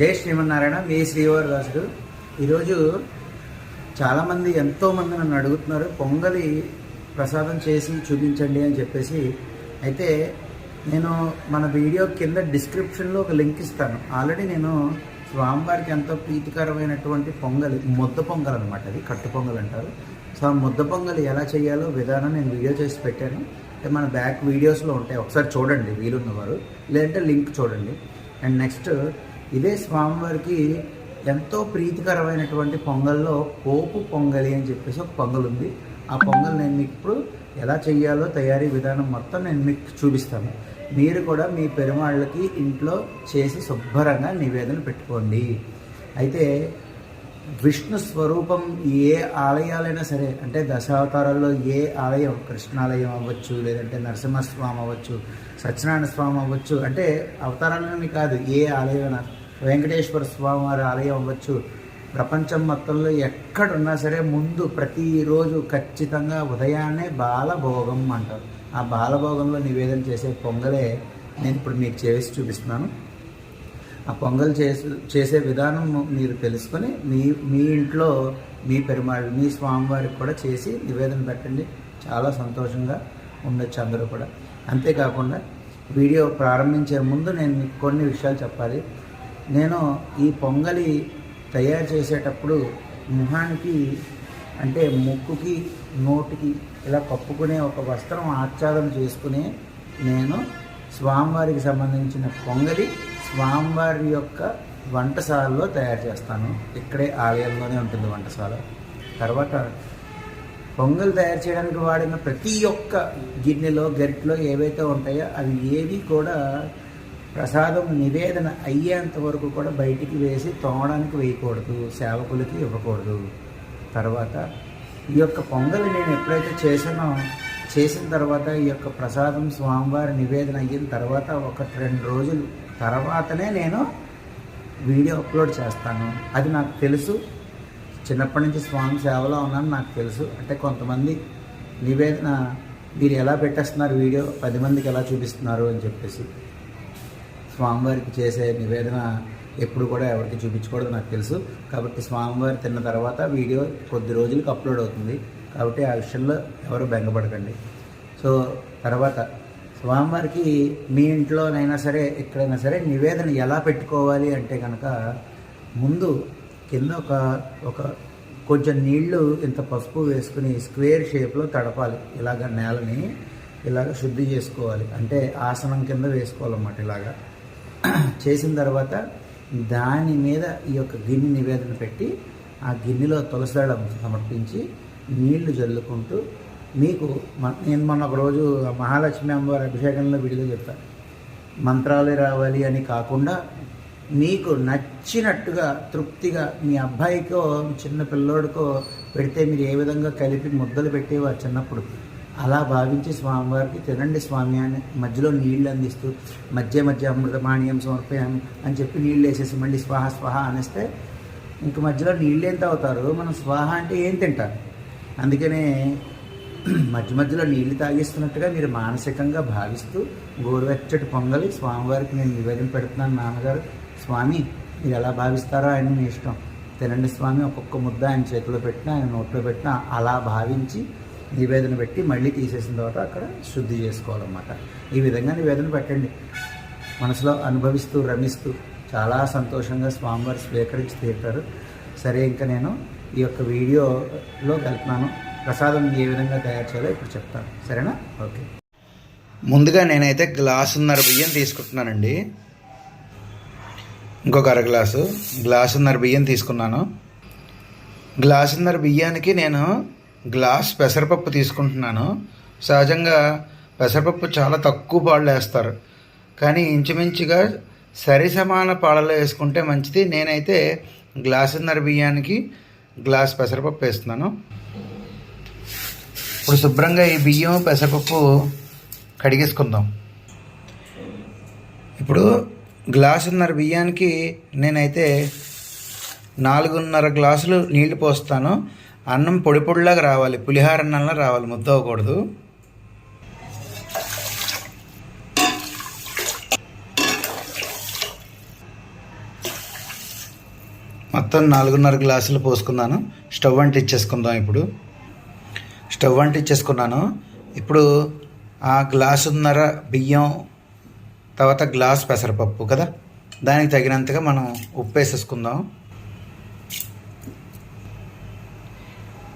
జై శ్రీమన్నారాయణ మీ శ్రీవారి దాసుడు ఈరోజు చాలామంది ఎంతోమంది నన్ను అడుగుతున్నారు పొంగలి ప్రసాదం చేసి చూపించండి అని చెప్పేసి. అయితే నేను మన వీడియో కింద డిస్క్రిప్షన్లో ఒక లింక్ ఇస్తాను. ఆల్రెడీ నేను స్వామివారికి ఎంతో ప్రీతికరమైనటువంటి పొంగలి ముద్ద పొంగల్ అనమాట అది కట్టు పొంగల్ అంటారు. సో ఆ ముద్ద పొంగలి ఎలా చేయాలో విధానం నేను వీడియో చేసి పెట్టాను. అంటే మన బ్యాక్ వీడియోస్లో ఉంటాయి ఒకసారి చూడండి వీలున్నవారు. లేదంటే లింక్ చూడండి. అండ్ నెక్స్ట్ ఇదే స్వామివారికి ఎంతో ప్రీతికరమైనటువంటి పొంగల్లో పోపు పొంగలి అని చెప్పేసి ఒక పొంగల్ ఉంది. ఆ పొంగల్ నేను మీకు ఇప్పుడు ఎలా చేయాలో తయారీ విధానం మొత్తం నేను మీకు చూపిస్తాను. మీరు కూడా మీ పెరుమాళ్ళకి ఇంట్లో చేసి శుభ్రంగా నివేదన పెట్టుకోండి. అయితే విష్ణు స్వరూపం ఏ ఆలయాలైనా సరే అంటే దశావతారాల్లో ఏ ఆలయం కృష్ణాలయం అవ్వచ్చు లేదంటే నరసింహస్వామి అవ్వచ్చు సత్యనారాయణ స్వామి అవ్వచ్చు అంటే అవతారాలని కాదు ఏ ఆలయమైనా వెంకటేశ్వర స్వామి వారి ఆలయం అవ్వచ్చు. ప్రపంచం మొత్తంలో ఎక్కడున్నా సరే ముందు ప్రతిరోజు ఖచ్చితంగా ఉదయాన్నే బాలభోగం అంటారు. ఆ బాలభోగంలో నివేదన చేసే పొంగలే నేను ఇప్పుడు మీకు చేసి చూపిస్తున్నాను. ఆ పొంగల్ చేసి చేసే విధానం మీరు తెలుసుకొని మీ మీ ఇంట్లో మీ పెరుమాళ్ళు మీ స్వామివారికి కూడా చేసి నివేదన పెట్టండి. చాలా సంతోషంగా ఉండొచ్చు అందరూ కూడా. అంతేకాకుండా వీడియో ప్రారంభించే ముందు నేను మీకు కొన్ని విషయాలు చెప్పాలి. నేను ఈ పొంగలి తయారు చేసేటప్పుడు ముఖానికి అంటే ముక్కుకి నోటికి ఇలా కప్పుకునే ఒక వస్త్రం ఆచ్ఛాదన చేసుకుని నేను స్వామివారికి సంబంధించిన పొంగలి స్వామివారి యొక్క వంటశాలలో తయారు చేస్తాను. ఇక్కడే ఆలయంలోనే ఉంటుంది వంటశాల. తర్వాత పొంగల్ తయారు చేయడానికి వాడిన ప్రతి ఒక్క గిన్నెలో గరిటలో ఏవైతే ఉంటాయో అవి ఏవి కూడా ప్రసాదం నివేదన అయ్యేంత వరకు కూడా బయటికి వేసి తోమడానికి వేయకూడదు సేవకులకి ఇవ్వకూడదు. తర్వాత ఈ యొక్క పొంగలి నేను ఎప్పుడైతే చేసానో చేసిన తర్వాత ఈ యొక్క ప్రసాదం స్వామివారి నివేదన అయిన తర్వాత ఒక రెండు రోజులు తర్వాతనే నేను వీడియో అప్లోడ్ చేస్తాను. అది నాకు తెలుసు. చిన్నప్పటి నుంచి స్వామి సేవలో ఉన్నాను నాకు తెలుసు. అంటే కొంతమంది నివేదన మీరు ఎలా పెట్టేస్తున్నారు వీడియో? పది మందికి ఎలా చూపిస్తున్నారు? అని చెప్పేసి. స్వామివారికి చేసే నివేదన ఎప్పుడు కూడా ఎవరికి చూపించకూడదు నాకు తెలుసు. కాబట్టి స్వామివారి తిన్న తర్వాత వీడియో కొద్ది రోజులకు అప్లోడ్ అవుతుంది. కాబట్టి ఆ విషయంలో ఎవరు బెంగపడకండి. సో తర్వాత స్వామివారికి మీ ఇంట్లోనైనా సరే ఎక్కడైనా సరే నివేదన ఎలా పెట్టుకోవాలి అంటే కనుక ముందు కింద ఒక ఒక కొంచెం నీళ్ళు ఇంత పసుపు వేసుకుని స్క్వేర్ షేప్లో తడపాలి. ఇలాగ నేలని ఇలాగ శుద్ధి చేసుకోవాలి. అంటే ఆసనం కింద వేసుకోవాలన్నమాట ఇలాగా. చేసిన తర్వాత దాని మీద ఈ యొక్క గిన్నె నివేదన పెట్టి ఆ గిన్నెలో తులసిదళం సమర్పించి నీళ్ళు జల్లుకుంటూ మీకు మ- నేను మొన్న ఒకరోజు మహాలక్ష్మి అమ్మవారి అభిషేకంలో విడిగా చెప్పాను మంత్రాలు రావాలి అని కాకుండా మీకు నచ్చినట్టుగా తృప్తిగా మీ అబ్బాయికో చిన్న పిల్లోడికో పెడితే మీరు ఏ విధంగా కలిపి ముద్దలు పెట్టేవారు చిన్నప్పుడు? అలా భావించి స్వామివారికి తినండి స్వామి అని మధ్యలో నీళ్ళు అందిస్తూ మధ్య మధ్య అమృతమాణ్యం సమర్పయామి అని చెప్పి నీళ్ళు వేసేసి మళ్ళీ స్వాహ స్వాహ అనేస్తే ఇంక మధ్యలో నీళ్ళు ఏం తాగుతారు మనం స్వాహ అంటే ఏం తింటారు? అందుకనే మధ్య మధ్యలో నీళ్ళు తాగిస్తున్నట్టుగా మీరు మానసికంగా భావిస్తూ గోరువెచ్చటి పొంగలి స్వామివారికి నేను నివేదన పెడుతున్నాను నాన్నగారు. స్వామి మీరు ఎలా భావిస్తారో ఆయన మీ ఇష్టం. తినండి స్వామి ఒక్కొక్క ముద్ద ఆయన చేతిలో పెట్టినా ఆయన నోట్లో పెట్టినా అలా భావించి నివేదన పెట్టి మళ్ళీ తీసేసిన తర్వాత అక్కడ శుద్ధి చేసుకోవాలన్నమాట. ఈ విధంగా నివేదన పెట్టండి. మనసులో అనుభవిస్తూ రమిస్తూ చాలా సంతోషంగా స్వామివారు స్వీకరించి తీరుతారు. సరే ఇంకా నేను ఈ యొక్క వీడియోలో కలిపినాను ప్రసాదం ఏ విధంగా తయారు చేయాలో ఇప్పుడు చెప్తాను. సరేనా? ఓకే. ముందుగా నేనైతే గ్లాసున్నర బియ్యం తీసుకుంటున్నానండి. ఇంకొక అర గ్లాసు. గ్లాసున్నర బియ్యం తీసుకున్నాను. గ్లాసున్నర బియ్యానికి నేను గ్లాస్ పెసరపప్పు తీసుకుంటున్నాను. సహజంగా పెసరపప్పు చాలా తక్కువ పాళ్ళు వేస్తారు కానీ ఇంచుమించుగా సరి సమాన పాలలో వేసుకుంటే మంచిది. నేనైతే గ్లాసున్నర బియ్యానికి గ్లాస్ పెసరపప్పు వేస్తున్నాను. ఇప్పుడు శుభ్రంగా ఈ బియ్యం పెసరపప్పు కడిగేసుకుందాం. ఇప్పుడు గ్లాసున్నర బియ్యానికి నేనైతే నాలుగున్నర గ్లాసులు నీళ్ళు పోస్తాను. అన్నం పొడి పొడిలాగా రావాలి పులిహార అన్నంలా రావాలి ముద్ద అవ్వకూడదు. మొత్తం నాలుగున్నర గ్లాసులు పోసుకున్నాను. స్టవ్ అంటించేసుకుందాం ఇప్పుడు. స్టవ్ అంటించేసుకున్నాను ఇప్పుడు ఆ గ్లాసున్నర బియ్యం తర్వాత గ్లాస్ పెసరపప్పు కదా? దానికి తగినంతగా మనం ఉప్పు వేసేసుకుందాం.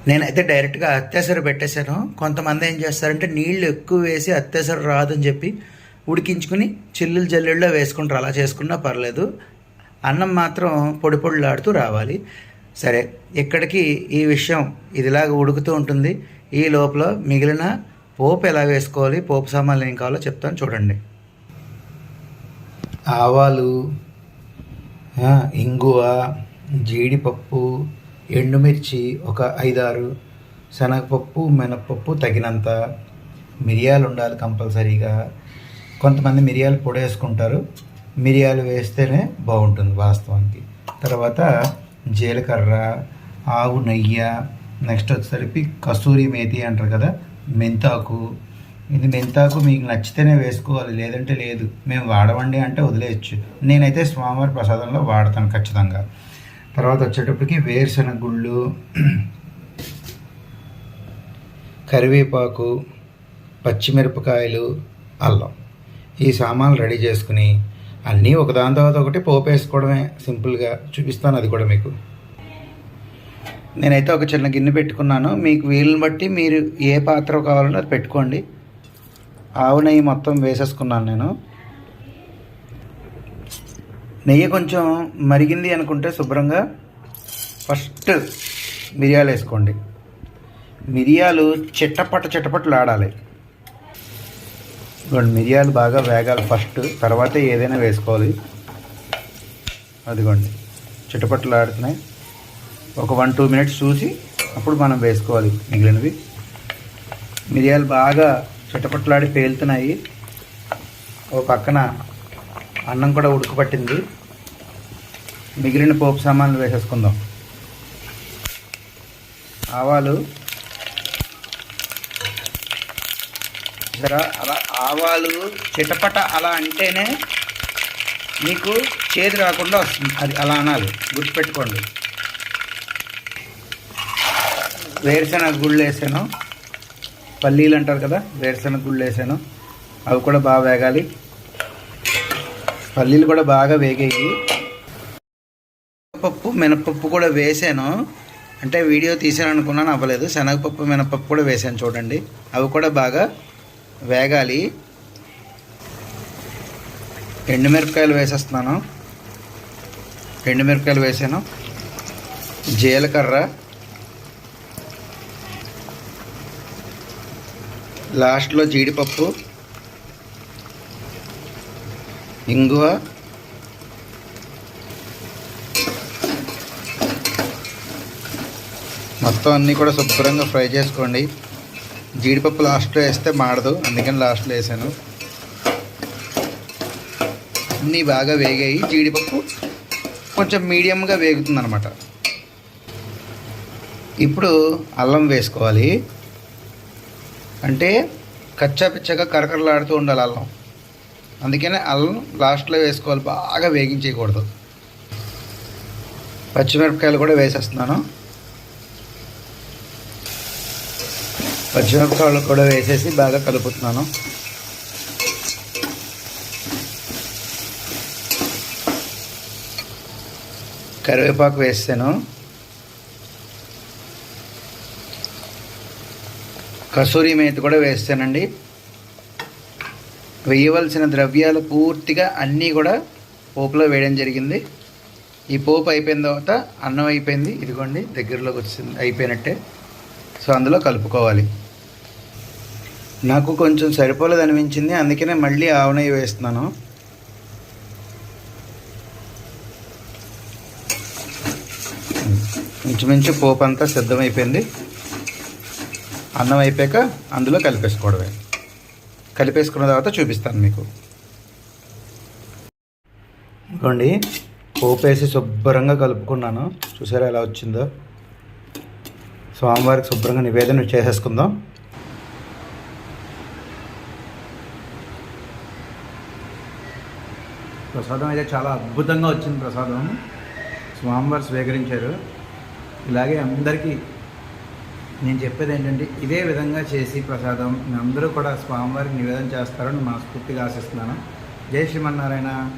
నేనైతే డైరెక్ట్గా అత్యవసర పెట్టేశాను. కొంతమంది ఏం చేస్తారంటే నీళ్ళు ఎక్కువ వేసి అత్యవసర రాదని చెప్పి ఉడికించుకుని చిల్లులు జల్లుల్లో వేసుకుంటారు. అలా చేసుకున్నా పర్లేదు. అన్నం మాత్రం పొడి పొడిలాడుతూ రావాలి. సరే ఇక్కడికి ఈ విషయం ఇదిలాగా ఉడుకుతూ ఉంటుంది. ఈ లోపల మిగిలిన పోపు ఎలా వేసుకోవాలి పోపు సామాన్లు ఏం కావాలో చెప్తాను చూడండి. ఆవాలు ఇంగువ జీడిపప్పు ఎండుమిర్చి ఒక ఐదారు శనగపప్పు మినపప్పు తగినంత మిరియాలు ఉండాలి కంపల్సరీగా. కొంతమంది మిరియాలు పొడి వేసుకుంటారు. మిరియాలు వేస్తేనే బాగుంటుంది వాస్తవానికి. తర్వాత జీలకర్ర ఆవు నెయ్యి నెక్స్ట్ వచ్చేసరికి కస్తూరి మేతి అంటారు కదా మెంతాకు. ఇది మెంతాకు మీకు నచ్చితేనే వేసుకోవాలి లేదంటే లేదు. మేము వాడవండి అంటే వదిలేయచ్చు. నేనైతే స్వామివారి ప్రసాదంలో వాడతాను ఖచ్చితంగా. తర్వాత వచ్చేటప్పటికి వేరుశనగ గుళ్ళు కరివేపాకు పచ్చిమిరపకాయలు అల్లం. ఈ సామాన్లు రెడీ చేసుకుని అన్నీ ఒకదాని తర్వాత ఒకటి పోపు వేసుకోవడమే సింపుల్గా చూపిస్తాను అది కూడా మీకు. నేనైతే ఒక చిన్న గిన్నె పెట్టుకున్నాను. మీకు వీలుని బట్టి మీరు ఏ పాత్ర కావాలంటే అది పెట్టుకోండి. ఆవు నెయ్యి మొత్తం వేసేసుకున్నాను నేను. నెయ్యి కొంచెం మరిగింది అనుకుంటే శుభ్రంగా ఫస్ట్ మిరియాలు వేసుకోండి. మిరియాలు చిట్టపట్ట చిట్టపట్లు ఆడాలి ఇదిగోండి మిరియాలు బాగా వేగాలి ఫస్ట్. తర్వాత ఏదైనా వేసుకోవాలి. అదిగోండి చిట్టపట్లు ఆడుతున్నాయి ఒక వన్ టూ మినిట్స్ చూసి అప్పుడు మనం వేసుకోవాలి మిగిలినవి. మిరియాలు బాగా చిట్టపట్లాడి పేలుతున్నాయి. ఓ పక్కన అన్నం కూడా ఉడకపట్టింది మిగిలిన పోపు సామాన్లు వేసేసుకుందాం. ఆవాలు. జర అలా ఆవాలు చిటపట అలా అంటేనే మీకు చేదు రాకుండా వస్తుంది. అది అలా అనాలి. గుర్తుపెట్టుకోండి. వేరుశనగ గుళ్ళు వేసాను. పల్లీలు అంటారు కదా వేరుశనగ గుళ్ళు వేసాను. అవి కూడా బాగా వేగాలి. పల్లీలు కూడా బాగా వేగాయి. పప్పు మినపప్పు కూడా వేసాను. అంటే వీడియో తీసాను అనుకున్నాను అవ్వలేదు. శనగపప్పు మినపప్పు కూడా వేసాను చూడండి. అవి కూడా బాగా వేగాలి. ఎండుమిరపకాయలు వేసేస్తున్నాను. ఎండుమిరపకాయలు వేసాను. జీలకర్ర. లాస్ట్లో జీడిపప్పు. ఇంగువ. మొత్తం అన్నీ కూడా శుభ్రంగా ఫ్రై చేసుకోండి. జీడిపప్పు లాస్ట్లో వేస్తే మాడదు అందుకని లాస్ట్లో వేసాను. అన్నీ బాగా వేగాయి. జీడిపప్పు కొంచెం మీడియంగా వేగుతుంది అనమాట ఇప్పుడు అల్లం వేసుకోవాలి. అంటే కచ్చా పిచ్చగా కరకరలాడుతూ ఉండాలి అల్లం. అందుకనే అల్లం లాస్ట్లో వేసుకోవాలి బాగా వేగించేయకూడదు. పచ్చిమిరపకాయలు కూడా వేసేస్తున్నాను. పచ్చిమిరపకాయలు కూడా వేసేసి బాగా కలుపుతున్నాను. కరివేపాకు వేస్తాను. కసూరి మేతి కూడా వేస్తానండి. వేయవలసిన ద్రవ్యాలు పూర్తిగా అన్నీ కూడా పోపులో వేయడం జరిగింది. ఈ పోపు అయిపోయిన తర్వాత అన్నం అయిపోయింది. ఇదిగోండి దగ్గరలోకి వచ్చింది అయిపోయినట్టే. సో అందులో కలుపుకోవాలి. నాకు కొంచెం సరిపోలేదు అనిపించింది. అందుకనే మళ్ళీ ఆవు నెయ్యి వేస్తున్నాను. ఇంచుమించు పోపు అంతా సిద్ధమైపోయింది. అన్నం అయిపోయాక అందులో కలిపేసుకోవడమే. కలిపేసుకున్న తర్వాత చూపిస్తాను మీకు. ఇదిగోండి పోపు వేసి శుభ్రంగా కలుపుకున్నాను. చూసారా ఎలా వచ్చిందో? స్వామివారికి శుభ్రంగా నివేదన చేసేసుకుందాం. ప్రసాదం అయితే చాలా అద్భుతంగా వచ్చింది ప్రసాదం. స్వామివారు స్వీకరించారు. ఇలాగే అందరికీ నేను చెప్పేది ఏంటంటే ఇదే విధంగా చేసి ప్రసాదం మీ అందరూ కూడా స్వామివారికి నివేదన చేస్తారని మనస్ఫూర్తిగా ఆశిస్తున్నాను. జై శ్రీమన్నారాయణ.